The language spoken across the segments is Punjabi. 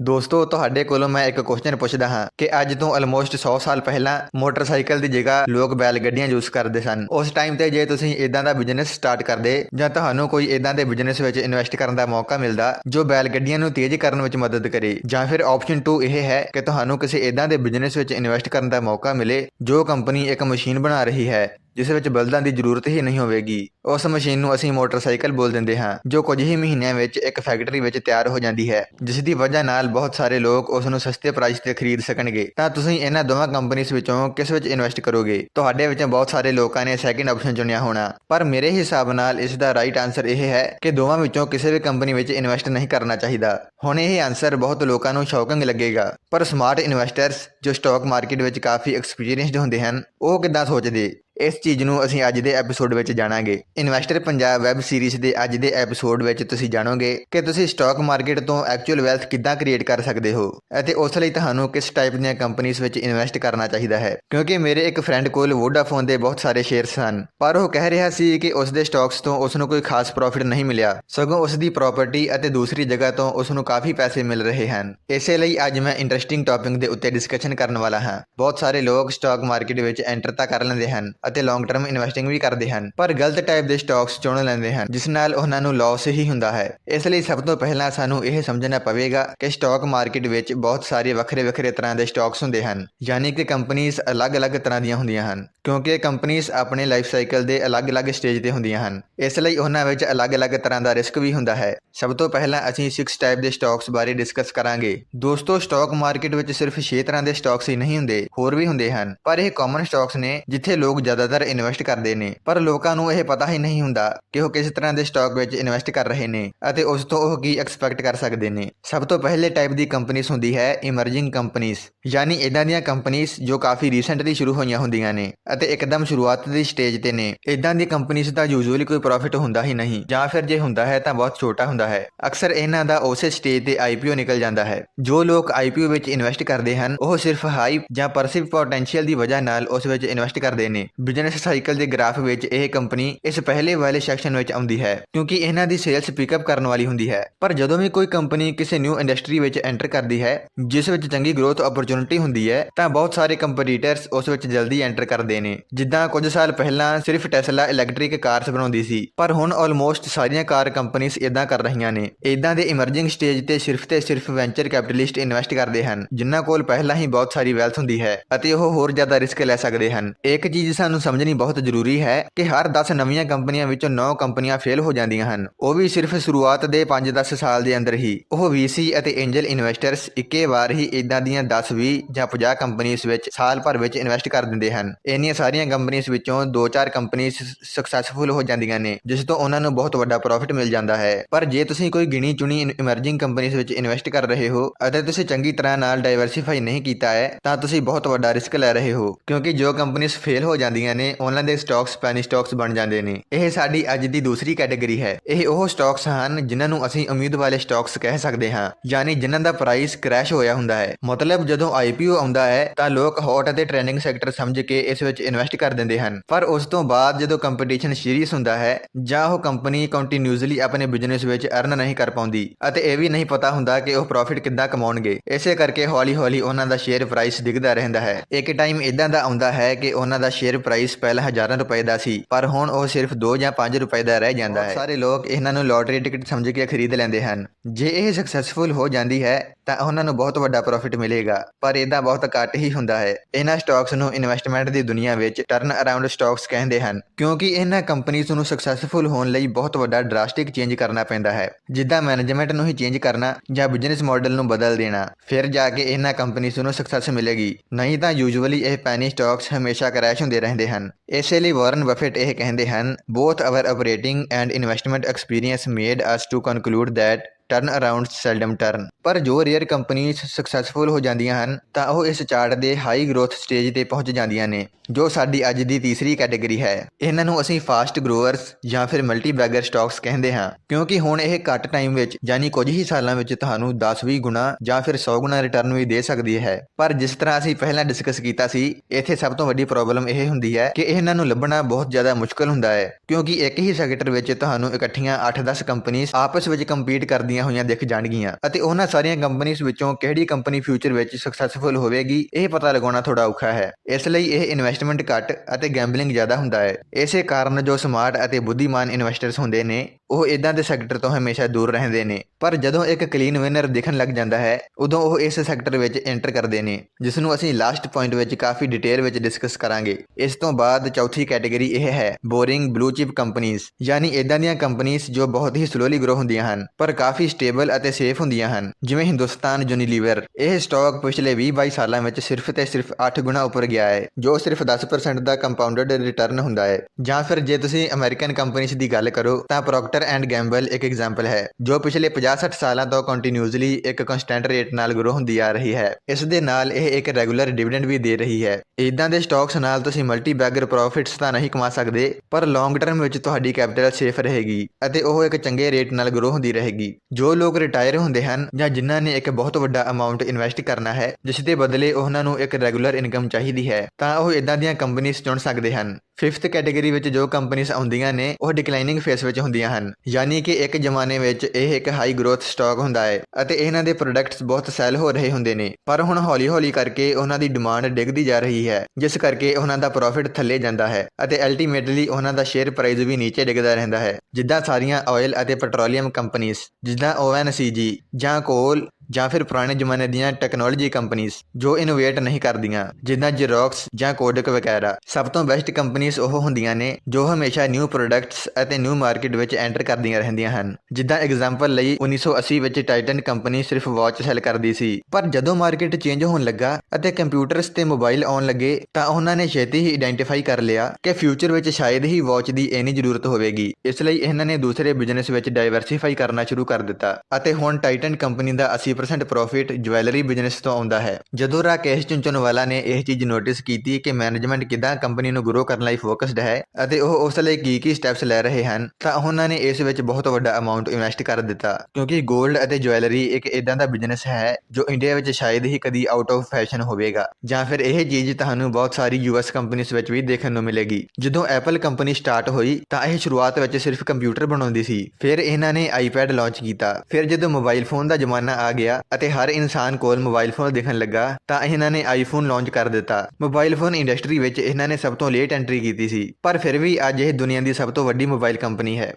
ਦੋਸਤੋ, ਤੁਹਾਡੇ ਕੋਲੋਂ ਮੈਂ ਇੱਕ ਕੁਐਸਚਨ ਪੁੱਛਦਾ ਹਾਂ ਕਿ ਅੱਜ ਤੋਂ ਆਲਮੋਸਟ 100 ਸਾਲ ਪਹਿਲਾਂ ਮੋਟਰਸਾਈਕਲ ਦੀ ਜਗ੍ਹਾ ਲੋਕ ਬੈਲ ਗੱਡੀਆਂ ਯੂਜ਼ ਕਰਦੇ ਸਨ। ਉਸ ਟਾਈਮ ਤੇ ਜੇ ਤੁਸੀਂ ਇਦਾਂ ਦਾ ਬਿਜ਼ਨਸ ਸਟਾਰਟ ਕਰਦੇ ਜਾਂ ਤੁਹਾਨੂੰ ਕੋਈ ਇਦਾਂ ਦੇ ਬਿਜ਼ਨਸ ਵਿੱਚ ਇਨਵੈਸਟ ਕਰਨ ਦਾ ਮੌਕਾ ਮਿਲਦਾ ਜੋ ਬੈਲ ਗੱਡੀਆਂ ਨੂੰ ਤੇਜ਼ ਕਰਨ ਵਿੱਚ ਮਦਦ ਕਰੇ, ਜਾਂ ਫਿਰ ਆਪਸ਼ਨ 2 ਇਹ ਹੈ ਕਿ ਤੁਹਾਨੂੰ ਕਿਸੇ ਇਦਾਂ ਦੇ ਬਿਜ਼ਨਸ ਵਿੱਚ ਇਨਵੈਸਟ ਕਰਨ ਦਾ ਮੌਕਾ ਮਿਲੇ ਜੋ ਕੰਪਨੀ ਇੱਕ ਮਸ਼ੀਨ ਬਣਾ ਰਹੀ ਹੈ। ਜਿਸ ਵਿੱਚ ਬਲਦਾਂ ਦੀ ਜ਼ਰੂਰਤ ਹੀ ਨਹੀਂ ਹੋਵੇਗੀ। ਉਸ ਮਸ਼ੀਨ ਨੂੰ ਅਸੀਂ ਮੋਟਰਸਾਈਕਲ ਬੋਲ ਦਿੰਦੇ ਹਾਂ, ਜੋ ਕੁਝ ਹੀ ਮਹੀਨਿਆਂ ਵਿੱਚ ਇੱਕ ਫੈਕਟਰੀ ਵਿੱਚ ਤਿਆਰ ਹੋ ਜਾਂਦੀ ਹੈ, ਜਿਸ ਦੀ ਵਜ੍ਹਾ ਨਾਲ ਬਹੁਤ ਸਾਰੇ ਲੋਕ ਉਸ ਨੂੰ ਸਸਤੇ ਪ੍ਰਾਈਸ ਤੇ ਖਰੀਦ ਸਕਣਗੇ। ਤਾਂ ਤੁਸੀਂ ਇਹਨਾਂ ਦੋਵਾਂ ਕੰਪਨੀਆਂ ਵਿੱਚੋਂ ਕਿਸ ਵਿੱਚ ਇਨਵੈਸਟ ਕਰੋਗੇ? ਤੁਹਾਡੇ ਵਿੱਚੋਂ ਬਹੁਤ ਸਾਰੇ ਲੋਕਾਂ ਨੇ ਸੈਕਿੰਡ ਆਪਸ਼ਨ ਚੁਣਿਆ ਹੋਣਾ। ਪਰ ਮੇਰੇ ਹਿਸਾਬ ਨਾਲ ਇਸ ਦਾ ਰਾਈਟ ਆਨਸਰ ਇਹ ਹੈ ਕਿ ਦੋਵਾਂ ਵਿੱਚੋਂ ਕਿਸੇ ਵੀ ਕੰਪਨੀ ਵਿੱਚ ਇਨਵੈਸਟ ਨਹੀਂ ਕਰਨਾ ਚਾਹੀਦਾ। ਹੁਣ ਇਹ ਆਨਸਰ ਬਹੁਤ ਲੋਕਾਂ ਨੂੰ ਸ਼ੌਕਿੰਗ ਲੱਗੇਗਾ। ਪਰ ਸਮਾਰਟ ਇਨਵੈਸਟਰਸ ਜੋ ਸਟਾਕ ਮਾਰਕੀਟ ਵਿੱਚ ਕਾਫੀ ਐਕਸਪੀਰੀਅੰਸਡ ਹੁੰਦੇ ਹਨ, ਉਹ ਕਿੱਦਾਂ ਸੋਚਦੇ? ਇਸ ਚੀਜ਼ ਨੂੰ ਅਸੀਂ ਅੱਜ ਦੇ ਐਪੀਸੋਡ ਵਿੱਚ ਜਾਣਾਂਗੇ। ਇਨਵੈਸਟਰ ਪੰਜਾਬ ਵੈਬ ਸੀਰੀਜ਼ ਦੇ ਅੱਜ ਦੇ ਐਪੀਸੋਡ ਵਿੱਚ ਤੁਸੀਂ ਜਾਣੋਗੇ ਕਿ ਤੁਸੀਂ ਸਟਾਕ ਮਾਰਕੀਟ ਤੋਂ ਐਕਚੁਅਲ ਵੈਲਥ ਕਿੱਦਾਂ ਕ੍ਰੀਏਟ ਕਰ ਸਕਦੇ ਹੋ ਅਤੇ ਉਸ ਲਈ ਤੁਹਾਨੂੰ ਕਿਸ ਟਾਈਪ ਦੀਆਂ ਕੰਪਨੀਆਂ ਵਿੱਚ ਇਨਵੈਸਟ ਕਰਨਾ ਚਾਹੀਦਾ ਹੈ। ਕਿਉਂਕਿ ਮੇਰੇ ਇੱਕ ਫਰੈਂਡ ਕੋਲ ਵੋਡਾਫੋਨ ਦੇ ਬਹੁਤ ਸਾਰੇ ਸ਼ੇਅਰਸ ਹਨ ਪਰ ਉਹ ਕਹਿ ਰਿਹਾ ਸੀ ਕਿ ਉਸ ਦੇ ਸਟਾਕਸ ਤੋਂ ਉਸ ਨੂੰ ਕੋਈ ਖਾਸ ਪ੍ਰੋਫਿਟ ਨਹੀਂ ਮਿਲਿਆ। ਸਗੋਂ ਉਸ ਦੀ ਪ੍ਰਾਪਰਟੀ ਅਤੇ ਦੂਸਰੀ ਜਗ੍ਹਾ ਤੋਂ ਉਸ ਨੂੰ ਕਾਫੀ ਪੈਸੇ ਮਿਲ ਰਹੇ ਹਨ। ਇਸੇ ਲਈ ਅੱਜ ਮੈਂ ਇੰਟਰਸਟਿੰਗ ਟੌਪਿਕ ਦੇ ਉੱਤੇ ਡਿਸਕਸ਼ਨ ਕਰਨ ਵਾਲਾ ਹਾਂ। ਬਹੁਤ ਸਾਰੇ ਲੋਕ ਸਟਾਕ ਮਾਰਕੀਟ ਵਿੱਚ ਐਂਟਰ ਤਾਂ ਕਰ ਲੈਂਦੇ ਹਨ ਅਤੇ ਲੌਂਗ ਟਰਮ ਇਨਵੈਸਟਿੰਗ ਵੀ ਕਰਦੇ ਹਨ, ਪਰ ਗਲਤ ਟਾਈਪ ਦੇ ਸਟਾਕਸ ਚੁਣ ਲੈਂਦੇ ਹਨ, ਜਿਸ ਨਾਲ ਉਹਨਾਂ ਨੂੰ ਲਾਸ ਹੀ ਹੁੰਦਾ ਹੈ। ਇਸ ਲਈ ਸਭ ਤੋਂ ਪਹਿਲਾਂ ਸਾਨੂੰ ਇਹ ਸਮਝਣਾ ਪਵੇਗਾ ਕਿ ਸਟਾਕ ਮਾਰਕੀਟ ਵਿੱਚ ਬਹੁਤ ਸਾਰੇ ਵੱਖਰੇ-ਵੱਖਰੇ ਤਰ੍ਹਾਂ ਦੇ ਸਟਾਕਸ ਹੁੰਦੇ ਹਨ, ਯਾਨੀ ਕਿ ਕੰਪਨੀਆਂ ਅਲੱਗ-ਅਲੱਗ ਤਰ੍ਹਾਂ ਦੀਆਂ ਹੁੰਦੀਆਂ ਹਨ, ਕਿਉਂਕਿ ਕੰਪਨੀਆਂ ਆਪਣੇ ਲਾਈਫ ਸਾਈਕਲ ਦੇ ਅਲੱਗ-ਅਲੱਗ ਸਟੇਜ ਤੇ ਹੁੰਦੀਆਂ ਹਨ। ਇਸ ਲਈ ਉਹਨਾਂ ਵਿੱਚ ਅਲੱਗ-ਅਲੱਗ ਤਰ੍ਹਾਂ ਦਾ ਰਿਸਕ ਵੀ ਹੁੰਦਾ ਹੈ। ਸਭ ਤੋਂ ਪਹਿਲਾਂ ਅਸੀਂ 6 ਟਾਈਪ ਦੇ ਸਟਾਕਸ ਬਾਰੇ ਡਿਸਕਸ ਕਰਾਂਗੇ। ਦੋਸਤੋ ਸਟਾਕ ਮਾਰਕੀਟ ਵਿੱਚ ਸਿਰਫ 6 ਤਰ੍ਹਾਂ ਦੇ ਸਟਾਕਸ ਹੀ ਨਹੀਂ ਹੁੰਦੇ, ਹੋਰ ਵੀ ਹੁੰਦੇ ਹਨ, ਪਰ ਇਹ ਕਾਮਨ ਸਟਾਕਸ ਨੇ, ਜਿੱਥੇ ਲੋਕ ਜ਼ਿਆਦਾਤਰ ਇਨਵੈਸਟ ਕਰਦੇ ਨੇ, ਪਰ ਲੋਕਾਂ ਨੂੰ ਇਹ ਪਤਾ ਹੀ ਨਹੀਂ ਹੁੰਦਾ ਕਿ ਉਹ ਕਿਸ ਤਰ੍ਹਾਂ ਦੇ ਸਟਾਕ ਵਿੱਚ ਇਨਵੈਸਟ ਕਰ ਰਹੇ ਨੇ ਅਤੇ ਉਸ ਤੋਂ ਉਹ ਕੀ ਐਕਸਪੈਕਟ ਕਰ ਸਕਦੇ ਨੇ। ਸਭ ਤੋਂ ਪਹਿਲੇ ਟਾਈਪ ਦੀ ਕੰਪਨੀਆਂ ਹੁੰਦੀ ਹੈ ਇਮਰਜਿੰਗ ਕੰਪਨੀਆਂ ਯਾਨੀ ਇਦਾਂ ਦੀਆਂ ਕੰਪਨੀਆਂ ਜੋ ਕਾਫੀ ਰੀਸੈਂਟਲੀ ਸ਼ੁਰੂ ਹੋਈਆਂ ਹੁੰਦੀਆਂ ਨੇ ਅਤੇ ਇੱਕਦਮ ਸ਼ੁਰੂਆਤ ਦੀ ਸਟੇਜ ਤੇ ਨੇ। ਇਦਾਂ ਦੀ ਕੰਪਨੀਆਂ ਦਾ ਯੂਜੂਅਲੀ ਕੋਈ ਪ੍ਰੋਫਿਟ ਹੁੰਦਾ ਹੀ ਨਹੀਂ, ਜਾਂ ਫਿਰ ਜੇ ਹੁੰਦਾ ਹੈ ਤਾਂ ਬਹੁਤ ਛੋਟਾ ਹੁੰਦਾ ਹੈ। ਅਕਸਰ ਇਹਨਾਂ ਦਾ ਉਸੇ ਸਟੇਜ ਤੇ ਆਈਪੀਓ ਨਿਕਲ ਜਾਂਦਾ ਹੈ। ਜੋ ਲੋਕ ਆਈਪੀਓ ਵਿੱਚ ਇਨਵੈਸਟ ਕਰਦੇ ਹਨ, ਉਹ ਸਿਰਫ ਹਾਈਪ ਜਾਂ ਪਰਸੀਵ ਪੋਟੈਂਸ਼ੀਅਲ ਦੀ ਵਜ੍ਹਾ ਨਾਲ ਉਸ ਵਿੱਚ ਇਨਵੈਸਟ ਕਰਦੇ ਨੇ। ਬਿਜ਼ਨਸ ਸਾਈਕਲ ਦੇ ਗ੍ਰਾਫ ਵਿੱਚ ਇਹ ਕੰਪਨੀ ਇਸ ਪਹਿਲੇ ਵਾਲੇ ਸੈਕਸ਼ਨ ਵਿੱਚ ਆਉਂਦੀ ਹੈ, ਕਿਉਂਕਿ ਇਹਨਾਂ ਦੀ ਸੇਲਸ ਪਿਕਅਪ ਕਰਨ ਵਾਲੀ ਹੁੰਦੀ ਹੈ। ਪਰ ਜਦੋਂ ਵੀ ਕੋਈ ਕੰਪਨੀ ਕਿਸੇ ਨਿਊ ਇੰਡਸਟਰੀ ਵਿੱਚ ਐਂਟਰ ਕਰਦੀ ਹੈ, ਜਿਸ ਵਿੱਚ ਚੰਗੀ ਗਰੋਥ ਓਪਰਚੁਨਿਟੀ ਹੁੰਦੀ ਹੈ, ਤਾਂ ਬਹੁਤ ਸਾਰੇ ਕੰਪੀਟੀਟਰਸ ਉਸ ਵਿੱਚ ਜਲਦੀ ਐਂਟਰ ਕਰਦੇ ਨੇ। ਜਿੱਦਾਂ ਕੁਝ ਸਾਲ ਪਹਿਲਾਂ ਸਿਰਫ ਟੈਸਲਾ ਇਲੈਕਟ੍ਰਿਕ ਕਾਰਸ ਬਣਾਉਂਦੀ ਸੀ, ਪਰ ਹੁਣ ਆਲਮੋਸਟ ਸਾਰੀਆਂ ਕਾਰ ਕੰਪਨੀਆਂ ਇਦਾਂ ਕਰ ਰਹੀਆਂ ਨੇ। ਇਦਾਂ ਦੇ ਇਮਰਜਿੰਗ ਸਟੇਜ ਤੇ ਸਿਰਫ ਤੇ ਸਿਰਫ ਵੈਂਚਰ ਕੈਪੀਟਲਿਸਟ ਇਨਵੈਸਟ ਕਰਦੇ ਹਨ, ਜਿਨ੍ਹਾਂ ਕੋਲ ਪਹਿਲਾਂ ਹੀ ਬਹੁਤ ਸਾਰੀ ਵੈਲਥ ਹੁੰਦੀ ਹੈ, ਅਤੇ ਉਹ ਹੋਰ ਜ਼ਿਆਦਾ ਰਿਸਕ ਲੈ ਸਕਦੇ ਹਨ। ਇੱਕ ਚੀਜ਼ ਸਾਨੂੰ ਸਮਝਣੀ ਬਹੁਤ ਜ਼ਰੂਰੀ ਹੈ ਕਿ ਹਰ 10 ਨਵੀਆਂ ਕੰਪਨੀਆਂ ਵਿੱਚੋਂ 9 ਕੰਪਨੀਆਂ ਫੇਲ ਹੋ ਜਾਂਦੀਆਂ ਹਨ। ਉਹ ਵੀ ਸਿਰਫ ਸ਼ੁਰੂਆਤ ਦੇ 5-10 ਸਾਲ ਦੇ ਅੰਦਰ ਹੀ। ਉਹ VC ਅਤੇ ਐਂਜਲ ਇਨਵੈਸਟਰਸ ਇੱਕੇ ਵਾਰ ਹੀ ਇਦਾਂ ਦੀਆਂ 10 20 ਜਾਂ 50 ਕੰਪਨੀਆਂ ਵਿੱਚ ਸਾਲ ਭਰ ਵਿੱਚ ਇਨਵੈਸਟ ਕਰ ਦਿੰਦੇ ਹਨ। ਇੰਨੀਆਂ ਸਾਰੀਆਂ ਕੰਪਨੀਆਂ ਵਿੱਚੋਂ 2-4 ਕੰਪਨੀਆਂ ਸਕਸੈਸਫੁਲ ਹੋ ਜਾਂਦੀਆਂ ਨੇ, ਜਿਸ ਤੋਂ ਉਹਨਾਂ ਨੂੰ ਬਹੁਤ ਵੱਡਾ ਪ੍ਰੋਫਿਟ ਮਿਲ ਜਾਂਦਾ ਹੈ। ਪਰ ਜੇ ਤੁਸੀਂ ਕੋਈ ਗਿਣੀ ਚੁਣੀ ਇਮਰਜਿੰਗ ਕੰਪਨੀਆਂ ਵਿੱਚ ਇਨਵੈਸਟ ਕਰ ਰਹੇ ਹੋ ਅਤੇ ਤੁਸੀਂ ਚੰਗੀ ਤਰ੍ਹਾਂ ਨਾਲ ਡਾਈਵਰਸਿਫਾਈ ਨਹੀਂ ਕੀਤਾ ਹੈ, ਤਾਂ ਤੁਸੀਂ ਬਹੁਤ ਵੱਡਾ ਰਿਸਕ ਲੈ ਰਹੇ ਹੋ, ਕਿਉਂਕਿ ਜੋ ਕੰਪਨੀਆਂ ਫੇਲ ਹੋ ਜਾਂਦੀਆਂ ਨੇ, ਉਹਨਾਂ ਦੇ ਸਟਾਕਸ, ਪੈਨੀ ਸਟਾਕਸ ਬਣ ਜਾਂਦੇ ਨੇ। ਇਹ ਸਾਡੀ ਅੱਜ ਦੀ ਦੂਸਰੀ ਕੈਟਾਗਰੀ ਹੈ। ਇਹ ਉਹ ਸਟਾਕਸ ਹਨ ਜਿਨ੍ਹਾਂ ਨੂੰ ਅਸੀਂ ਉਮੀਦ ਵਾਲੇ ਸਟਾਕਸ ਕਹਿ ਸਕਦੇ ਹਾਂ, ਯਾਨੀ ਜਿਨ੍ਹਾਂ ਦਾ ਪ੍ਰਾਈਸ ਕ੍ਰੈਸ਼ ਹੋਇਆ ਹੁੰਦਾ ਹੈ। ਮਤਲਬ ਜਦੋਂ ਆਈਪੀਓ ਆਉਂਦਾ ਹੈ, ਤਾਂ ਲੋਕ ਹੌਟ ਅਤੇ ਟ੍ਰੈਂਡਿੰਗ ਸੈਕਟਰ ਸਮਝ ਕੇ ਇਸ ਵਿੱਚ ਇਨਵੈਸਟ ਕਰ ਦਿੰਦੇ ਹਨ। ਪਰ ਉਸ ਤੋਂ ਬਾਅਦ ਜਦੋਂ ਕੰਪੀਟੀਸ਼ਨ ਸੀਰੀਅਸ ਹੁੰਦਾ ਹੈ, ਜਾਂ ਉਹ ਕੰਪਨੀ ਕੰਟੀਨਿਊਸਲੀ ਆਪਣੇ ਬਿਜ਼ਨਸ ਵਿੱਚ ਅਰਨ ਨਹੀਂ ਕਰ ਪਾਉਂਦੀ, ਅਤੇ ਇਹ ਵੀ ਨਹੀਂ ਪਤਾ ਹੁੰਦਾ ਕਿ ਉਹ ਪ੍ਰੋਫਿਟ ਕਿੱਦਾਂ ਕਮਾਉਣਗੇ। ਇਸੇ ਕਰਕੇ ਹੌਲੀ-ਹੌਲੀ ਉਹਨਾਂ ਦਾ ਸ਼ੇਅਰ ਪ੍ਰਾਈਸ ਡਿੱਗਦਾ ਰਹਿੰਦਾ ਹੈ। ਇੱਕ ਟਾਈਮ ਇਦਾਂ ਦਾ ਆਉਂਦਾ ਹੈ ਕਿ ਉਹਨਾਂ ਦਾ ਸ਼ੇਅਰ ਪ੍ਰਾਈਸ ਪਹਿਲਾਂ ਹਜ਼ਾਰਾਂ ਰੁਪਏ ਦਾ ਸੀ, ਪਰ ਹੁਣ ਉਹ ਸਿਰਫ 2 ਜਾਂ 5 ਰੁਪਏ ਦਾ ਰਹਿ ਜਾਂਦਾ ਹੈ। ਸਾਰੇ ਲੋਕ ਇਹਨਾਂ ਨੂੰ ਲੋਟਰੀ ਟਿਕਟ ਸਮਝ ਕੇ ਖਰੀਦ ਲੈਂਦੇ ਹਨ। ਜੇ ਇਹ ਸਕਸੈਸਫੁਲ ਹੋ ਜਾਂਦੀ ਹੈ, ਤਾਂ ਉਹਨਾਂ ਨੂੰ ਬਹੁਤ ਵੱਡਾ ਪ੍ਰੋਫਿਟ ਮਿਲੇਗਾ, ਪਰ ਇਹਦਾ ਬਹੁਤ ਘੱਟ ਹੀ ਹੁੰਦਾ ਹੈ। ਇਹਨਾਂ ਸਟਾਕਸ ਨੂੰ ਇਨਵੈਸਟਮੈਂਟ ਦੀ ਦੁਨੀਆ ਵਿੱਚ ਟਰਨ ਅਰਾਊਂਡ ਸਟਾਕਸ ਕਹਿੰਦੇ ਹਨ, ਕਿਉਂਕਿ ਇਹਨਾਂ ਕੰਪਨੀਆਂ ਨੂੰ ਸਕਸੈਸਫੁਲ ਹੋਣ ਲਈ ਬਹੁਤ ਵੱਡਾ ਡਰਾਸਟਿਕ ਚੇਂਜ ਕਰਨਾ ਪੈਂਦਾ ਹੈ। ਜਿੱਦਾਂ ਮੈਨੇਜਮੈਂਟ ਨੂੰ ਹੀ ਚੇਂਜ ਕਰਨਾ ਜਾਂ ਬਿਜ਼ਨਸ ਮਾਡਲ ਨੂੰ ਬਦਲ ਦੇਣਾ, ਫਿਰ ਜਾ ਕੇ ਇਹਨਾਂ ਕੰਪਨੀਆਂ ਨੂੰ ਸਕਸੈਸ ਮਿਲੇਗੀ। ਨਹੀਂ ਤਾਂ ਯੂਜੂਅਲੀ ਇਹ ਪੈਨੀ ਸਟਾਕਸ ਹਮੇਸ਼ਾ ਕ੍ਰੈਸ਼ ਹੁੰਦੇ ਰਹਿੰਦੇ ਹਨ। ਇਸੇ ਲਈ ਵਾਰਨ ਬਫੇਟ ਇਹ ਕਹਿੰਦੇ ਹਨ both our operating and investment experience made us to conclude that turn around seldom turn ਪਰ ਜੋ ਰੇਅਰ ਕੰਪਨੀਆਂ ਸਕਸੈਸਫੁਲ ਹੋ ਜਾਂਦੀਆਂ ਹਨ, ਤਾਂ ਉਹ ਇਸ ਚਾਰਟ ਦੇ ਹਾਈ ਗਰੋਥ ਸਟੇਜ ਤੇ ਪਹੁੰਚ ਜਾਂਦੀਆਂ ਨੇ, ਜੋ ਸਾਡੀ ਅੱਜ ਦੀ ਤੀਸਰੀ ਕੈਟਾਗਰੀ ਹੈ। ਇਹਨਾਂ ਨੂੰ ਅਸੀਂ ਫਾਸਟ ਗਰੋਅਰਸ ਜਾਂ ਫਿਰ ਮਲਟੀ ਬੈਗਰ ਸਟਾਕਸ ਕਹਿੰਦੇ ਹਾਂ, ਕਿਉਂਕਿ ਹੁਣ ਇਹ ਘੱਟ ਟਾਈਮ ਵਿੱਚ, ਯਾਨੀ ਕੁਝ ਹੀ ਸਾਲਾਂ ਵਿੱਚ ਤੁਹਾਨੂੰ 10-20 ਗੁਣਾ ਜਾਂ ਫਿਰ 100 ਗੁਣਾ ਰਿਟਰਨ ਵੀ ਦੇ ਸਕਦੀ ਹੈ। ਪਰ ਜਿਸ ਤਰ੍ਹਾਂ ਅਸੀਂ ਪਹਿਲਾਂ ਡਿਸਕਸ ਕੀਤਾ ਸੀ, ਇੱਥੇ ਸਭ ਤੋਂ ਵੱਡੀ ਪ੍ਰੋਬਲਮ ਇਹ ਹੁੰਦੀ ਹੈ ਕਿ ਇਹਨਾਂ ਨੂੰ ਲੱਭਣਾ ਬਹੁਤ ਜ਼ਿਆਦਾ ਮੁਸ਼ਕਲ ਹੁੰਦਾ ਹੈ, ਕਿਉਂਕਿ ਇੱਕ ਹੀ ਸੈਕਟਰ ਵਿੱਚ ਤੁਹਾਨੂੰ ਇਕੱਠੀਆਂ 8-10 ਕੰਪਨੀਆਂ ਆਪਸ ਵਿੱਚ ਕੰਪੀਟ ਕਰਦੀਆਂ ਲੱਗੀਆਂ ਹੋਈਆਂ ਦਿਖ ਜਾਣਗੀਆਂ ਅਤੇ ਉਹਨਾਂ ਸਾਰੀਆਂ ਕੰਪਨੀਆਂ ਵਿੱਚੋਂ ਕਿਹੜੀ ਕੰਪਨੀ ਫਿਊਚਰ ਵਿੱਚ ਸਕਸੈਸਫੁਲ ਹੋਵੇਗੀ, ਇਹ ਪਤਾ ਲਗਾਉਣਾ ਥੋੜਾ ਔਖਾ ਹੈ। ਇਸ ਲਈ ਇਹ ਇਨਵੈਸਟਮੈਂਟ ਘੱਟ ਅਤੇ ਗੈਂਬਲਿੰਗ ਜ਼ਿਆਦਾ ਹੁੰਦਾ ਹੈ। ਇਸੇ ਕਾਰਨ ਜੋ ਸਮਾਰਟ ਅਤੇ ਬੁੱਧੀਮਾਨ ਇਨਵੈਸਟਰਸ ਹੁੰਦੇ ਨੇ, ਉਹ ਇਦਾਂ ਦੇ ਸੈਕਟਰ ਤੋਂ ਹਮੇਸ਼ਾ ਦੂਰ ਰਹਿੰਦੇ ਨੇ। ਪਰ ਜਦੋਂ ਇੱਕ ਕਲੀਨ ਵਿਨਰ ਦਿਖਣ ਲੱਗ ਜਾਂਦਾ ਹੈ, ਉਦੋਂ ਉਹ ਇਸ ਸੈਕਟਰ ਵਿੱਚ ਐਂਟਰ ਕਰਦੇ ਨੇ ਜਿਸ ਨੂੰ ਅਸੀਂ ਲਾਸਟ ਪੁਆਇੰਟ ਵਿੱਚ ਕਾਫੀ ਡਿਟੇਲ ਵਿੱਚ ਡਿਸਕਸ ਕਰਾਂਗੇ। ਇਸ ਤੋਂ ਬਾਅਦ ਚੌਥੀ ਕੈਟਾਗਰੀ ਇਹ ਹੈ ਬੋਰਿੰਗ ਬਲੂ ਚਿਪ ਕੰਪਨੀਆਂ ਯਾਨੀ ਇਦਾਂ ਦੀਆਂ ਕੰਪਨੀਆਂ ਜੋ ਬਹੁਤ ਹੀ ਸਲੋਲੀ ਗਰੋ ਹੁੰਦੀਆਂ ਹਨ, ਪਰ ਕਾਫੀ ਸਟੇਬਲ ਅਤੇ ਸੇਫ ਹੁੰਦੀਆਂ ਹਨ। ਜਿਵੇਂ ਹਿੰਦੁਸਤਾਨ ਯੂਨੀਲੀਵਰ, ਇਹ ਸਟਾਕ ਪਿਛਲੇ 20-22 ਸਾਲਾਂ ਵਿੱਚ ਸਿਰਫ ਤੇ ਸਿਰਫ 8 ਗੁਣਾ ਉੱਪਰ ਗਿਆ ਹੈ, ਜੋ ਸਿਰਫ 10% ਦਾ ਕੰਪਾਊਂਡਡ ਰਿਟਰਨ ਹੁੰਦਾ ਹੈ। ਜਾਂ ਫਿਰ ਜੇ ਤੁਸੀਂ ਅਮਰੀਕਨ ਕੰਪਨੀਆਂ ਦੀ ਗੱਲ ਕਰੋ, ਤਾਂ ਪ੍ਰੋਕਟਰ ਐਂਡ ਗੈਂਬਲ ਇੱਕ ਐਗਜ਼ਾਮਪਲ ਹੈ, ਜੋ ਪਿਛਲੇ 50-60 ਸਾਲਾਂ ਤੋਂ ਕੰਟੀਨਿਊਸਲੀ ਇੱਕ ਕਨਸਟੈਂਟ ਰੇਟ ਨਾਲ ਗਰੋ ਹੁੰਦੀ ਆ ਰਹੀ ਹੈ। ਇਸ ਦੇ ਨਾਲ ਇਹ ਇੱਕ ਰੈਗੂਲਰ ਡਿਵੀਡੈਂਡ ਵੀ ਦੇ ਰਹੀ ਹੈ। ਇਦਾਂ ਦੇ ਸਟਾਕਸ ਨਾਲ ਤੁਸੀਂ ਮਲਟੀ ਬੈਗਰ ਪ੍ਰੋਫਿਟਸ ਤਾਂ ਨਹੀਂ ਕਮਾ ਸਕਦੇ, ਪਰ ਲੌਂਗ ਟਰਮ ਵਿੱਚ ਤੁਹਾਡੀ ਕੈਪੀਟਲ ਸੇਫ ਰਹੇਗੀ ਅਤੇ ਉਹ ਇੱਕ ਚੰਗੇ ਰੇਟ ਨਾਲ ਗਰੋ ਹੁੰਦੀ ਰਹੇਗੀ। ਜੋ ਲੋਕ ਰਿਟਾਇਰ ਹੁੰਦੇ ਹਨ ਜਾਂ ਜਿਨ੍ਹਾਂ ਨੇ ਇੱਕ ਬਹੁਤ ਵੱਡਾ ਅਮਾਉਂਟ ਇਨਵੈਸਟ ਕਰਨਾ ਹੈ, ਜਿਸ ਦੇ ਬਦਲੇ ਉਹਨਾਂ ਨੂੰ ਇੱਕ ਰੈਗੂਲਰ ਇਨਕਮ ਚਾਹੀਦੀ ਹੈ, ਤਾਂ ਉਹ ਇਦਾਂ ਦੀਆਂ ਕੰਪਨੀਆਂ ਚੁਣ ਸਕਦੇ ਹਨ। ਫਿਫਥ ਕੈਟਾਗਰੀ ਵਿੱਚ ਜੋ ਕੰਪਨੀਆਂ ਆਉਂਦੀਆਂ ਨੇ, ਉਹ ਡਿਕਲਾਈਨਿੰਗ ਫੇਸ ਵਿੱਚ ਹੁੰਦੀਆਂ ਹਨ। ਯਾਨੀ ਕਿ ਇੱਕ ਜ਼ਮਾਨੇ ਵਿੱਚ ਇਹ ਇੱਕ ਹਾਈ ਗਰੋਥ ਸਟਾਕ ਹੁੰਦਾ ਹੈ ਅਤੇ ਇਹਨਾਂ ਦੇ ਪ੍ਰੋਡਕਟਸ ਬਹੁਤ ਸੈਲ ਹੋ ਰਹੇ ਹੁੰਦੇ ਨੇ। ਪਰ ਹੁਣ ਹੌਲੀ-ਹੌਲੀ ਕਰਕੇ ਉਹਨਾਂ ਦੀ ਡਿਮਾਂਡ ਡਿੱਗਦੀ ਜਾ ਰਹੀ ਹੈ, ਜਿਸ ਕਰਕੇ ਉਹਨਾਂ ਦਾ ਪ੍ਰੋਫਿਟ ਥੱਲੇ ਜਾਂਦਾ ਹੈ ਅਤੇ ਅਲਟੀਮੇਟਲੀ ਉਹਨਾਂ ਦਾ ਸ਼ੇਅਰ ਪ੍ਰਾਈਸ ਵੀ ਨੀਚੇ ਡਿੱਗਦਾ ਰਹਿੰਦਾ ਹੈ। ਜਿੱਦਾਂ ਸਾਰੀਆਂ ਆਇਲ ਅਤੇ ਪੈਟਰੋਲੀਅਮ ਕੰਪਨੀਆਂ ਜਿੱਦਾਂ ONCG ਜਾਂ ਕੋਲ ਜਾਂ ਫਿਰ ਪੁਰਾਣੇ ਜ਼ਮਾਨੇ ਦੀਆਂ ਟੈਕਨੋਲੋਜੀ ਕੰਪਨੀਆਂ ਜੋ ਇਨੋਵੇਟ ਨਹੀਂ ਕਰਦੀਆਂ, ਜਿੱਦਾਂ ਜੈਰੋਕਸ ਜਾਂ ਕੋਡਕ ਵਗੈਰਾ, ਸਭ ਤੋਂ ਬੈਸਟ ਕੰਪਨੀਆਂ ਉਹ ਹੁੰਦੀਆਂ ਨੇ ਜੋ ਹਮੇਸ਼ਾ ਨਿਊ ਪ੍ਰੋਡਕਟਸ ਅਤੇ ਨਿਊ ਮਾਰਕੀਟ ਵਿੱਚ ਐਂਟਰ ਕਰਦੀਆਂ ਰਹਿੰਦੀਆਂ ਹਨ। ਜਿੱਦਾਂ ਐਗਜ਼ਾਮਪਲ ਲਈ 1980 ਵਿੱਚ ਟਾਈਟਨ ਕੰਪਨੀ ਸਿਰਫ ਵਾਚ ਸੈਲ ਕਰਦੀ ਸੀ। ਪਰ ਜਦੋਂ ਮਾਰਕੀਟ ਚੇਂਜ ਹੋਣ ਲੱਗਾ ਅਤੇ ਕੰਪਿਊਟਰਸ ਤੇ ਮੋਬਾਈਲ ਆਉਣ ਲੱਗੇ, ਤਾਂ ਉਹਨਾਂ ਨੇ ਛੇਤੀ ਹੀ ਆਇਡੈਂਟੀਫਾਈ ਕਰ ਲਿਆ ਕਿ ਫਿਊਚਰ ਵਿੱਚ ਸ਼ਾਇਦ ਹੀ ਵਾਚ ਦੀ ਇੰਨੀ ਜ਼ਰੂਰਤ ਹੋਵੇਗੀ। ਇਸ ਲਈ ਇਹਨਾਂ ਨੇ ਦੂਸਰੇ ਬਿਜ਼ਨਸ ਵਿੱਚ ਡਾਈਵਰਸਿਫਾਈ ਕਰਨਾ ਸ਼ੁਰੂ ਕਰ ਦਿੱਤਾ। ਅਤੇ ਹੁਣ ਟਾਈਟਨ ਕੰਪਨੀ ਦਾ ਅਸੀਂ 80% ਪ੍ਰੋਫਿਟ ਜੁਐਲਰੀ ਬਿਜ਼ਨਸ ਤੋਂ ਆਉਂਦਾ ਹੈ। ਜਦੋਂ ਰਾਕੇਸ਼ ਚੁੰਚਨਵਾਲਾ ਨੇ ਇਹ ਚੀਜ਼ ਨੋਟਿਸ ਕੀਤੀ ਕਿ ਮੈਨੇਜਮੈਂਟ ਕਿਦਾਂ ਕੰਪਨੀ ਨੂੰ ਗਰੋ ਕਰਨ ਲਈ ਫੋਕਸਡ ਹੈ ਅਤੇ ਉਹ ਉਸ ਲਈ ਕੀ ਕੀ ਸਟੈਪਸ ਲੈ ਰਹੇ ਹਨ, ਤਾਂ ਉਹਨਾਂ ਨੇ ਇਸ ਵਿੱਚ ਬਹੁਤ ਵੱਡਾ ਅਮਾਉਂਟ ਇਨਵੈਸਟ ਕਰ ਦਿੱਤਾ। ਕਿਉਂਕਿ 골ਡ ਅਤੇ ਜੁਐਲਰੀ ਇੱਕ ਇਦਾਂ ਦਾ ਬਿਜ਼ਨਸ ਹੈ ਜੋ ਇੰਡੀਆ ਵਿੱਚ ਸ਼ਾਇਦ ਹੀ ਕਦੀ ਆਊਟ ਆਫ ਫੈਸ਼ਨ ਹੋਵੇਗਾ। ਜਾਂ ਫਿਰ ਇਹ ਚੀਜ਼ ਤੁਹਾਨੂੰ ਬਹੁਤ ਸਾਰੀ ਯੂਐਸ ਕੰਪਨੀਆਂ ਵਿੱਚ ਵੀ ਦੇਖਣ ਨੂੰ ਮਿਲੇਗੀ। ਜਦੋਂ ਐਪਲ ਕੰਪਨੀ ਸਟਾਰਟ ਹੋਈ, ਤਾਂ ਇਹ ਸ਼ੁਰੂਆਤ ਵਿੱਚ ਸਿਰਫ ਕੰਪਿਊਟਰ ਬਣਾਉਂਦੀ ਸੀ। ਫਿਰ ਇਹਨਾਂ ਨੇ ਆਈਪੈਡ ਲਾਂਚ ਕੀਤਾ। ਫਿਰ ਜਦੋਂ ਮੋਬਾਈਲ ਫੋਨ ਦਾ ਜ਼ਮਾਨਾ ਆ ਗਿਆ ਅਤੇ ਹਰ ਇਨਸਾਨ ਕੋਲ ਮੋਬਾਈਲ ਫੋਨ ਦਿਖਣ ਲੱਗਾ ਤਾਂ ਇਹਨਾਂ ਨੇ ਆਈਫੋਨ ਲਾਂਚ ਕਰ ਦਿੱਤਾ। ਮੋਬਾਈਲ ਫੋਨ ਇੰਡਸਟਰੀ ਵਿੱਚ ਇਹਨਾਂ ਨੇ ਸਭ ਤੋਂ ਲੇਟ ਐਂਟਰੀ ਕੀਤੀ ਸੀ। ਪਰ ਫਿਰ ਵੀ ਅੱਜ ਇਹ ਦੁਨੀਆ ਦੀ ਸਭ ਤੋਂ ਵੱਡੀ ਮੋਬਾਈਲ ਕੰਪਨੀ ਹੈ।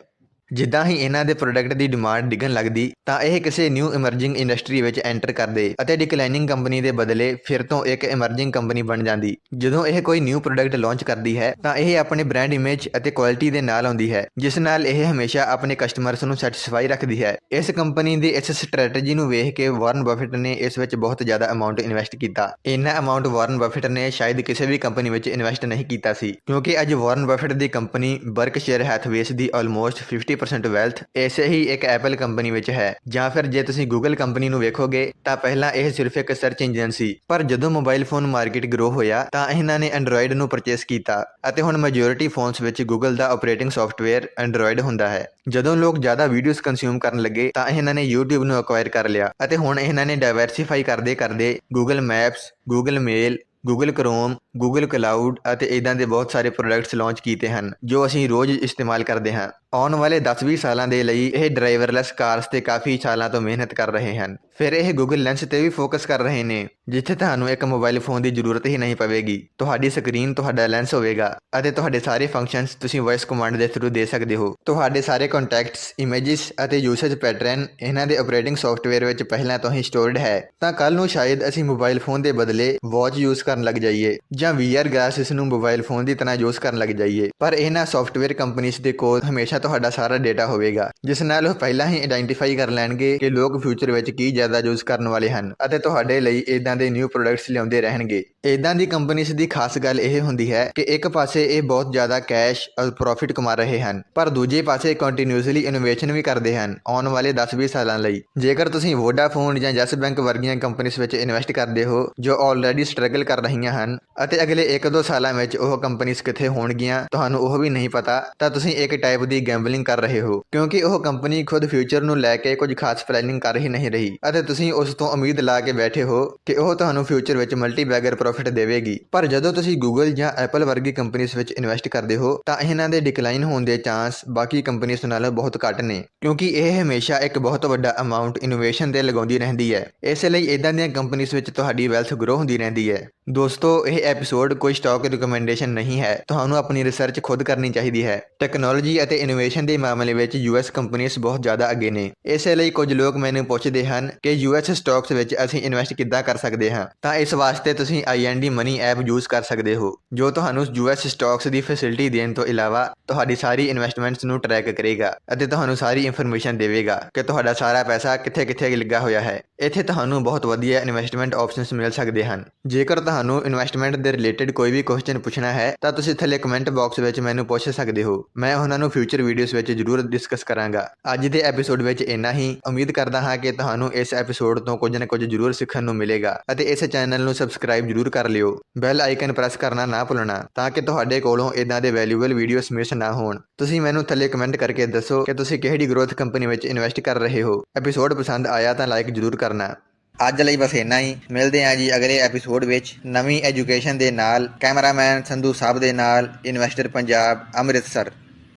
ਜਿੱਦਾਂ ਹੀ ਇਹਨਾਂ ਦੇ ਪ੍ਰੋਡਕਟ ਦੀ ਡਿਮਾਂਡ ਡਿੱਗਣ ਲੱਗਦੀ, ਤਾਂ ਇਹ ਕਿਸੇ ਨਿਊ ਇਮਰਜਿੰਗ ਇੰਡਸਟਰੀ ਵਿੱਚ ਐਂਟਰ ਕਰਦੇ ਅਤੇ ਡਿਕਲਾਈਨਿੰਗ ਕੰਪਨੀ ਦੇ ਬਦਲੇ ਫਿਰ ਤੋਂ ਇੱਕ ਇਮਰਜਿੰਗ ਕੰਪਨੀ ਬਣ ਜਾਂਦੀ। ਜਦੋਂ ਇਹ ਕੋਈ ਨਿਊ ਪ੍ਰੋਡਕਟ ਲਾਂਚ ਕਰਦੀ ਹੈ, ਤਾਂ ਇਹ ਆਪਣੇ ਬ੍ਰਾਂਡ ਇਮੇਜ ਅਤੇ ਕੁਆਲਿਟੀ ਦੇ ਨਾਲ ਆਉਂਦੀ ਹੈ, ਜਿਸ ਨਾਲ ਇਹ ਹਮੇਸ਼ਾ ਆਪਣੇ ਕਸਟਮਰਸ ਨੂੰ ਸੈਟੀਸਫਾਈ ਰੱਖਦੀ ਹੈ। ਇਸ ਕੰਪਨੀ ਦੀ ਇਸ ਸਟ੍ਰੈਟਜੀ ਨੂੰ ਵੇਖ ਕੇ ਵਾਰਨ ਬਫਟ ਨੇ ਇਸ ਵਿੱਚ ਬਹੁਤ ਜ਼ਿਆਦਾ ਅਮਾਉਂਟ ਇਨਵੈਸਟ ਕੀਤਾ। ਇੰਨਾ ਅਮਾਉਂਟ ਵਾਰਨ ਬਫਟ ਨੇ ਸ਼ਾਇਦ ਕਿਸੇ ਵੀ ਕੰਪਨੀ ਵਿੱਚ ਇਨਵੈਸਟ ਨਹੀਂ ਕੀਤਾ ਸੀ, ਕਿਉਂਕਿ ਅੱਜ ਵਾਰਨ ਬਫਟ ਦੀ ਕੰਪਨੀ ਬਰਕਸ਼ੇਅਰ ਹੈਥਵੇਸ ਦੀ ਆਲਮੋਸਟ 50% ਵੈਲਥ ਐਸੇ ਹੀ ਇੱਕ ਐਪਲ ਕੰਪਨੀ ਵਿੱਚ ਹੈ। ਜਾਂ ਫਿਰ ਜੇ ਤੁਸੀਂ ਗੂਗਲ ਕੰਪਨੀ ਨੂੰ ਵੇਖੋਗੇ, ਤਾਂ ਪਹਿਲਾਂ ਇਹ ਸਿਰਫ ਇੱਕ ਸਰਚ ਇੰਜਨ ਸੀ। ਪਰ ਜਦੋਂ ਮੋਬਾਈਲ ਫੋਨ ਮਾਰਕੀਟ ਗਰੋ ਹੋਇਆ, ਤਾਂ ਇਹਨਾਂ ਨੇ ਐਂਡਰੋਇਡ ਨੂੰ ਪਰਚੇਸ ਕੀਤਾ ਅਤੇ ਹੁਣ ਮੈਜੋਰਿਟੀ ਫੋਨਸ ਵਿੱਚ ਗੂਗਲ ਦਾ ਆਪਰੇਟਿੰਗ ਸੌਫਟਵੇਅਰ ਐਂਡਰੋਇਡ ਹੁੰਦਾ ਹੈ। ਜਦੋਂ ਲੋਕ ਜ਼ਿਆਦਾ ਵੀਡੀਓਜ਼ ਕੰਜ਼ਿਊਮ ਕਰਨ ਲੱਗੇ, ਤਾਂ ਇਹਨਾਂ ਨੇ YouTube ਨੂੰ ਅਕਵਾਇਰ ਕਰ ਲਿਆ ਅਤੇ ਹੁਣ ਇਹਨਾਂ ਨੇ ਡਾਇਵਰਸੀਫਾਈ ਕਰਦੇ ਕਰਦੇ Google Maps Google Mail Google Chrome Google Cloud ਅਤੇ ਇਦਾਂ ਦੇ ਬਹੁਤ ਸਾਰੇ ਪ੍ਰੋਡਕਟਸ ਲਾਂਚ ਕੀਤੇ ਹਨ, ਜੋ ਅਸੀਂ ਰੋਜ਼ ਇਸਤੇਮਾਲ ਕਰਦੇ ਹਾਂ। ਆਉਣ ਵਾਲੇ 10-20 ਸਾਲਾਂ ਦੇ ਲਈ ਇਹ ਡਰਾਈਵਰਲੈਸ ਕਾਰਸ ਤੇ ਕਾਫੀ ਸਾਲਾਂ ਤੋਂ ਮਿਹਨਤ ਕਰ ਰਹੇ ਹਨ। ਫਿਰ ਇਹ ਗੂਗਲ ਲੈਂਸ ਤੇ ਵੀ ਫੋਕਸ ਕਰ ਰਹੇ ਨੇ, ਜਿੱਥੇ ਤੁਹਾਨੂੰ ਇੱਕ ਮੋਬਾਈਲ ਫੋਨ ਦੀ ਜ਼ਰੂਰਤ ਹੀ ਨਹੀਂ ਪਵੇਗੀ। ਤੁਹਾਡੀ ਸਕਰੀਨ ਤੁਹਾਡਾ ਲੈਂਸ ਹੋਵੇਗਾ ਅਤੇ ਤੁਹਾਡੇ ਸਾਰੇ ਫੰਕਸ਼ਨਸ ਤੁਸੀਂ ਵੌਇਸ ਕਮਾਂਡ ਦੇ ਥਰੂ ਦੇ ਸਕਦੇ ਹੋ। ਤੁਹਾਡੇ ਸਾਰੇ ਕੰਟੈਕਟਸ ਇਮੇजेस ਅਤੇ ਯੂਸੇਜ ਪੈਟਰਨ ਇਹਨਾਂ ਦੇ ਆਪਰੇਟਿੰਗ ਸੌਫਟਵੇਅਰ ਵਿੱਚ ਪਹਿਲਾਂ ਤੋਂ ਹੀ ਸਟੋਰਡ ਹੈ। ਤਾਂ ਕੱਲ ਨੂੰ ਸ਼ਾਇਦ ਅਸੀਂ ਮੋਬਾਈਲ ਫੋਨ ਦੇ ਬਦਲੇ ਵਾਚ ਯੂਜ਼ ਕਰਨ ਲੱਗ ਜਾਈਏ ਜਾਂ VR ਗਲਾਸਿਸ ਨੂੰ ਮੋਬਾਈਲ ਫੋਨ ਦੀ ਤਰ੍ਹਾਂ ਯੂਜ਼ ਕਰਨ ਲੱਗ ਜਾਈਏ। ਪਰ ਇਹਨਾਂ ਸੌਫਟਵੇਅਰ ਕੰਪਨੀਆਂ ਦੇ ਕੋਲ ਹਮੇਸ਼ਾ ਤੁਹਾਡਾ ਸਾਰਾ ਡਾਟਾ ਹੋਵੇਗਾ, ਜਿਸ ਨਾਲ ਉਹ ਪਹਿਲਾਂ ਹੀ ਆਇਡੈਂਟੀਫਾਈ ਕਰ ਲੈਣਗੇ ਕਿ ਲੋਕ ਫਿਊਚਰ ਵਿੱਚ ਕੀ ਜ਼ਿਆਦਾ ਯੂਜ਼ ਕਰਨ ਵਾਲੇ ਹਨ ਅਤੇ ਤੁਹਾਡੇ ਲਈ ਇਦਾਂ ਦੇ ਨਿਊ ਪ੍ਰੋਡਕਟਸ ਲਿਆਉਂਦੇ ਰਹਿਣਗੇ। ਇਦਾਂ ਦੀ ਕੰਪਨੀਆਂ ਦੀ ਖਾਸ ਗੱਲ ਇਹ ਹੁੰਦੀ ਹੈ ਕਿ ਇੱਕ ਪਾਸੇ ਇਹ ਬਹੁਤ ਜ਼ਿਆਦਾ ਕੈਸ਼ ਅਤੇ ਪ੍ਰੋਫਿਟ ਕਮਾ ਰਹੇ ਹਨ, ਪਰ ਦੂਜੇ ਪਾਸੇ ਕੰਟੀਨਿਊਸਲੀ ਇਨੋਵੇਸ਼ਨ ਵੀ ਕਰਦੇ ਹਨ ਆਉਣ ਵਾਲੇ 10-20 ਸਾਲਾਂ ਲਈ। ਜੇਕਰ ਤੁਸੀਂ ਵੋਡਾਫੋਨ ਜਾਂ ਯੈਸ ਬੈਂਕ ਵਰਗੀਆਂ ਕੰਪਨੀਆਂ ਵਿੱਚ ਇਨਵੈਸਟ ਕਰਦੇ ਹੋ, ਜੋ ਆਲਰੇਡੀ ਸਟਰਗਲ ਕਰ ਰਹੀਆਂ ਹਨ ਅਤੇ ਅਗਲੇ 1-2 ਸਾਲਾਂ ਵਿੱਚ ਉਹ ਕੰਪਨੀਆਂ ਕਿੱਥੇ ਹੋਣਗੀਆਂ, ਤੁਹਾਨੂੰ ਉਹ ਵੀ ਨਹੀਂ ਪਤਾ, ਤਾਂ ਤੁਸੀਂ ਇੱਕ ਟਾਈਪ ਦੀ ਗੈਂਬਲਿੰਗ ਕਰ ਰਹੇ ਹੋ, ਕਿਉਂਕਿ ਉਹ ਕੰਪਨੀ ਖੁਦ ਫਿਊਚਰ ਨੂੰ ਲੈ ਕੇ ਕੁਝ ਖਾਸ ਪਲੈਨਿੰਗ ਕਰ ਹੀ ਨਹੀਂ ਰਹੀ ਅਤੇ ਤੇ ਤੁਸੀਂ ਉਸ ਤੋਂ ਉਮੀਦ ਲਾ ਕੇ ਬੈਠੇ ਹੋ ਕਿ ਉਹ ਤੁਹਾਨੂੰ ਫਿਊਚਰ ਵਿੱਚ ਮਲਟੀ ਬੈਗਰ ਪ੍ਰੋਫਿਟ ਦੇਵੇਗੀ। ਪਰ ਜਦੋਂ ਤੁਸੀਂ ਗੂਗਲ ਜਾਂ ਐਪਲ ਵਰਗੀ ਕੰਪਨੀਆਂ ਵਿੱਚ ਇਨਵੈਸਟ ਕਰਦੇ ਹੋ, ਤਾਂ ਇਹਨਾਂ ਦੇ ਡਿਕਲਾਈਨ ਹੋਣ ਦੇ ਚਾਂਸ ਬਾਕੀ ਕੰਪਨੀਆਂ ਨਾਲੋਂ ਬਹੁਤ ਘੱਟ ਨੇ, ਕਿਉਂਕਿ ਇਹ ਹਮੇਸ਼ਾ ਇੱਕ ਬਹੁਤ ਵੱਡਾ ਅਮਾਉਂਟ ਇਨੋਵੇਸ਼ਨ ਤੇ ਲਗਾਉਂਦੀ ਰਹਿੰਦੀ ਹੈ। ਇਸੇ ਲਈ ਇਦਾਂ ਦੀਆਂ ਕੰਪਨੀਆਂ ਵਿੱਚ ਤੁਹਾਡੀ ਵੈਲਥ ਗਰੋ ਹੁੰਦੀ ਰਹਿੰਦੀ ਹੈ। ਦੋਸਤੋ, ਇਹ ਐਪੀਸੋਡ ਕੋਈ ਸਟਾਕ ਰਿਕਮੈਂਡੇਸ਼ਨ ਨਹੀਂ ਹੈ। ਤੁਹਾਨੂੰ ਆਪਣੀ ਰਿਸਰਚ ਖੁਦ ਕਰਨੀ ਚਾਹੀਦੀ ਹੈ। ਟੈਕਨੋਲੋਜੀ ਅਤੇ ਇਨੋਵੇਸ਼ਨ ਦੇ ਮਾਮਲੇ ਵਿੱਚ ਯੂਐਸ ਕੰਪਨੀਆਂ ਬਹੁਤ ਜ਼ਿਆਦਾ ਅੱਗੇ ਨੇ। ਇਸੇ ਲਈ ਕੁਝ ਲੋਕ ਮੈਨੂੰ ਪੁੱਛਦੇ ਹਨ ਕਿ ਕਿ ਯੂਐਸ ਸਟਾਕਸ ਵਿੱਚ ਅਸੀਂ ਇਨਵੈਸਟ ਕਿੱਦਾਂ ਕਰ ਸਕਦੇ ਹਾਂ, ਤਾਂ ਇਸ ਵਾਸਤੇ ਤੁਸੀਂ ਆਈਐਨਡੀ ਮਨੀ ਐਪ ਯੂਜ਼ ਕਰ ਸਕਦੇ ਹੋ, ਜੋ ਤੁਹਾਨੂੰ ਯੂਐਸ ਸਟਾਕਸ ਦੀ ਫੈਸਿਲਿਟੀ ਦੇਣ ਤੋਂ ਇਲਾਵਾ ਤੁਹਾਡੀ ਸਾਰੀ ਇਨਵੈਸਟਮੈਂਟਸ ਨੂੰ ਟਰੈਕ ਕਰੇਗਾ ਅਤੇ ਤੁਹਾਨੂੰ ਸਾਰੀ ਇਨਫੋਰਮੇਸ਼ਨ ਦੇਵੇਗਾ ਕਿ ਤੁਹਾਡਾ ਸਾਰਾ ਪੈਸਾ ਕਿੱਥੇ-ਕਿੱਥੇ ਲੱਗਾ ਹੋਇਆ ਹੈ। ਇੱਥੇ ਤੁਹਾਨੂੰ ਬਹੁਤ ਵਧੀਆ ਇਨਵੈਸਟਮੈਂਟ ਆਪਸ਼ਨਸ ਮਿਲ ਸਕਦੇ ਹਨ। ਜੇਕਰ ਤੁਹਾਨੂੰ ਇਨਵੈਸਟਮੈਂਟ ਦੇ ਰਿਲੇਟਡ ਕੋਈ ਵੀ ਕੁਐਸਚਨ ਪੁੱਛਣਾ ਹੈ, ਤਾਂ ਤੁਸੀਂ ਥੱਲੇ ਕਮੈਂਟ ਬਾਕਸ ਵਿੱਚ ਮੈਨੂੰ ਪੁੱਛ ਸਕਦੇ ਹੋ। ਮੈਂ ਉਹਨਾਂ ਨੂੰ ਫਿਊਚਰ ਵੀਡੀਓਜ਼ ਵਿੱਚ ਜ਼ਰੂਰ ਡਿਸਕਸ ਕਰਾਂਗਾ। ਅੱਜ ਦੇ ਐਪੀਸੋਡ ਵਿੱਚ ਇੰਨਾ ਹੀ। ਉਮੀਦ ਕਰਦਾ ਹਾਂ ਕਿ ਤੁਹਾਨੂੰ ਇਸ ਐਪੀਸੋਡ ਤੋਂ ਕੁਝ ਨਾ ਕੁਝ ਜ਼ਰੂਰ ਸਿੱਖਣ ਨੂੰ ਮਿਲੇਗਾ ਅਤੇ ਇਸ ਚੈਨਲ ਨੂੰ ਸਬਸਕ੍ਰਾਈਬ ਜ਼ਰੂਰ ਕਰ ਲਿਓ। ਬੈਲ ਆਈਕਨ ਪ੍ਰੈਸ ਕਰਨਾ ਨਾ ਭੁੱਲਣਾ ਤਾਂ ਕਿ ਤੁਹਾਡੇ ਕੋਲੋਂ ਇਦਾਂ ਦੇ ਵੈਲਿਊਬਲ ਵੀਡੀਓਜ਼ ਮਿਸ ਨਾ ਹੋਣ। ਤੁਸੀਂ ਮੈਨੂੰ ਥੱਲੇ ਕਮੈਂਟ ਕਰਕੇ ਦੱਸੋ ਕਿ ਤੁਸੀਂ ਕਿਹੜੀ ਗਰੋਥ ਕੰਪਨੀ ਵਿੱਚ ਇਨਵੈਸਟ ਕਰ ਰਹੇ ਹੋ। ਐਪੀਸੋਡ ਪਸੰਦ ਆਇਆ ਤਾਂ ਲਾਈਕ ਜ਼ਰੂਰ ਕਰ ਕਰਨਾ। ਅੱਜ ਲਈ ਬਸ ਇੰਨਾ ਹੀ। ਮਿਲਦੇ ਹਾਂ ਜੀ ਅਗਲੇ ਐਪੀਸੋਡ ਵਿੱਚ ਨਵੀਂ ਐਜੂਕੇਸ਼ਨ ਦੇ ਨਾਲ ਕੈਮਰਾਮੈਨ ਸੰਧੂ ਸਾਹਿਬ ਦੇ ਨਾਲ ਇਨਵੈਸਟਰ ਪੰਜਾਬ, ਅੰਮ੍ਰਿਤਸਰ।